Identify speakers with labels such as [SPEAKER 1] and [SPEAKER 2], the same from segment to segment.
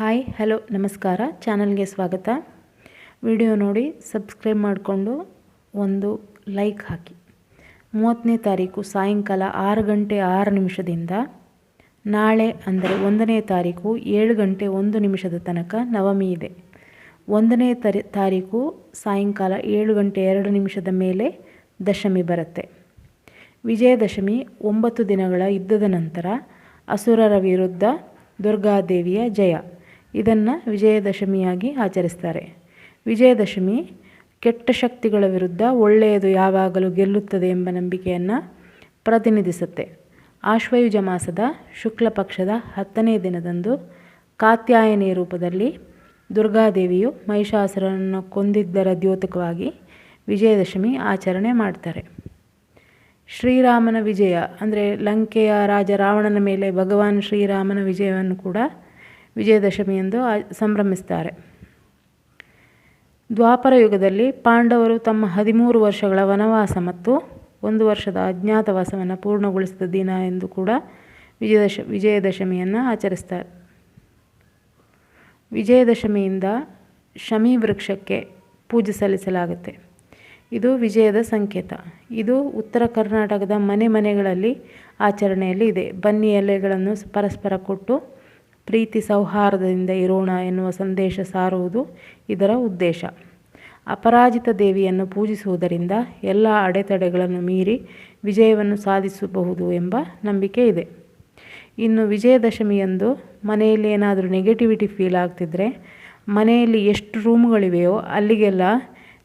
[SPEAKER 1] Hi, hello, ನಮಸ್ಕಾರ. ಚಾನಲ್ಗೆ ಸ್ವಾಗತ. ವಿಡಿಯೋ ನೋಡಿ, ಸಬ್ಸ್ಕ್ರೈಬ್ ಮಾಡಿಕೊಂಡು ಒಂದು ಲೈಕ್ ಹಾಕಿ. ಮೂವತ್ತನೇ ತಾರೀಕು ಸಾಯಂಕಾಲ ಆರು ಗಂಟೆ ಆರು ನಿಮಿಷದಿಂದ ನಾಳೆ, ಅಂದರೆ ಒಂದನೇ ತಾರೀಕು ಏಳು ಗಂಟೆ ಒಂದು ನಿಮಿಷದ ತನಕ ನವಮಿ ಇದೆ. ಒಂದನೇ ತರಿ, ತಾರೀಕು ಸಾಯಂಕಾಲ ಏಳು ಗಂಟೆ ಎರಡು ನಿಮಿಷದ ಮೇಲೆ ದಶಮಿ ಬರುತ್ತೆ. ವಿಜಯದಶಮಿ ಒಂಬತ್ತು ದಿನಗಳ ಯುದ್ಧದ ನಂತರ ಅಸುರರ ವಿರುದ್ಧ ದುರ್ಗಾದೇವಿಯ ಜಯ. ಇದನ್ನು ವಿಜಯದಶಮಿಯಾಗಿ ಆಚರಿಸ್ತಾರೆ. ವಿಜಯದಶಮಿ ಕೆಟ್ಟ ಶಕ್ತಿಗಳ ವಿರುದ್ಧ ಒಳ್ಳೆಯದು ಯಾವಾಗಲೂ ಗೆಲ್ಲುತ್ತದೆ ಎಂಬ ನಂಬಿಕೆಯನ್ನು ಪ್ರತಿನಿಧಿಸುತ್ತೆ. ಆಶ್ವಯುಜ ಮಾಸದ ಶುಕ್ಲ ಪಕ್ಷದ ಹತ್ತನೇ ದಿನದಂದು ಕಾತ್ಯಾಯನಿ ರೂಪದಲ್ಲಿ ದುರ್ಗಾದೇವಿಯು ಮಹಿಷಾಸುರನನ್ನು ಕೊಂದಿದ್ದರ ದ್ಯೋತಕವಾಗಿ ವಿಜಯದಶಮಿ ಆಚರಣೆ ಮಾಡ್ತಾರೆ. ಶ್ರೀರಾಮನ ವಿಜಯ ಅಂದರೆ ಲಂಕೆಯ ರಾಜ ರಾವಣನ ಮೇಲೆ ಭಗವಾನ್ ಶ್ರೀರಾಮನ ವಿಜಯವನ್ನು ಕೂಡ ವಿಜಯದಶಮಿ ಎಂದು ಸಂಭ್ರಮಿಸ್ತಾರೆ. ದ್ವಾಪರ ಯುಗದಲ್ಲಿ ಪಾಂಡವರು ತಮ್ಮ ಹದಿಮೂರು ವರ್ಷಗಳ ವನವಾಸ ಮತ್ತು ಒಂದು ವರ್ಷದ ಅಜ್ಞಾತವಾಸವನ್ನು ಪೂರ್ಣಗೊಳಿಸಿದ ದಿನ ಎಂದು ಕೂಡ ವಿಜಯದಶ, ವಿಜಯದಶಮಿಯನ್ನು ಆಚರಿಸ್ತಾರೆ. ವಿಜಯದಶಮಿಯಿಂದ ಶಮಿ ವೃಕ್ಷಕ್ಕೆ ಪೂಜೆ ಸಲ್ಲಿಸಲಾಗುತ್ತೆ. ಇದು ವಿಜಯದ ಸಂಕೇತ. ಇದು ಉತ್ತರ ಕರ್ನಾಟಕದ ಮನೆ ಮನೆಗಳಲ್ಲಿ ಆಚರಣೆಯಲ್ಲಿ ಇದೆ. ಬನ್ನಿ ಎಲೆಗಳನ್ನು ಪರಸ್ಪರ ಕೊಟ್ಟು ಪ್ರೀತಿ ಸೌಹಾರ್ದದಿಂದ ಇರೋಣ ಎನ್ನುವ ಸಂದೇಶ ಸಾರುವುದು ಇದರ ಉದ್ದೇಶ. ಅಪರಾಜಿತ ದೇವಿಯನ್ನು ಪೂಜಿಸುವುದರಿಂದ ಎಲ್ಲ ಅಡೆತಡೆಗಳನ್ನು ಮೀರಿ ವಿಜಯವನ್ನು ಸಾಧಿಸಬಹುದು ಎಂಬ ನಂಬಿಕೆ ಇದೆ. ಇನ್ನು ವಿಜಯದಶಮಿಯಂದು ಮನೆಯಲ್ಲಿ ಏನಾದರೂ ನೆಗೆಟಿವಿಟಿ ಫೀಲ್ ಆಗ್ತಿದ್ರೆ ಮನೆಯಲ್ಲಿ ಎಷ್ಟು ರೂಮ್ಗಳಿವೆಯೋ ಅಲ್ಲಿಗೆಲ್ಲ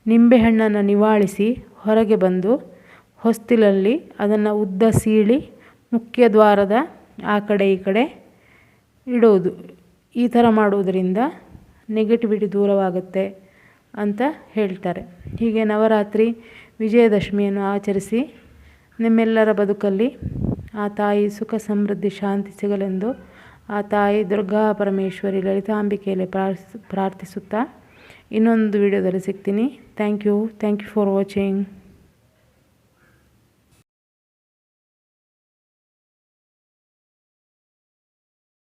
[SPEAKER 1] ನಿಂಬೆಹಣ್ಣನ್ನು ನಿವಾಳಿಸಿ ಹೊರಗೆ ಬಂದು ಹೊಸ್ತಿಲಲ್ಲಿ ಅದನ್ನು ಉದ್ದ ಸೀಳಿ ಮುಖ್ಯ ದ್ವಾರದ ಆ ಕಡೆ ಈ ಕಡೆ ಇಡುವುದು ಈ ಥರ ಮಾಡುವುದರಿಂದ ನೆಗೆಟಿವಿಟಿ ದೂರವಾಗುತ್ತೆ ಅಂತ ಹೇಳ್ತಾರೆ. ಹೀಗೆ ನವರಾತ್ರಿ ವಿಜಯದಶಮಿಯನ್ನು ಆಚರಿಸಿ ನಿಮ್ಮೆಲ್ಲರ ಬದುಕಲ್ಲಿ ಆ ತಾಯಿ ಸುಖ ಸಮೃದ್ಧಿ ಶಾಂತಿ ಸಿಗಲೆಂದು ಆ ತಾಯಿ ದುರ್ಗಾ ಪರಮೇಶ್ವರಿ ಲಲಿತಾಂಬಿಕೆಯಲ್ಲಿ ಪ್ರಾರ್ಥಿಸ್, ಪ್ರಾರ್ಥಿಸುತ್ತಾ ಇನ್ನೊಂದು ವಿಡಿಯೋದಲ್ಲಿ ಸಿಗ್ತೀನಿ. Thank you thank you for watching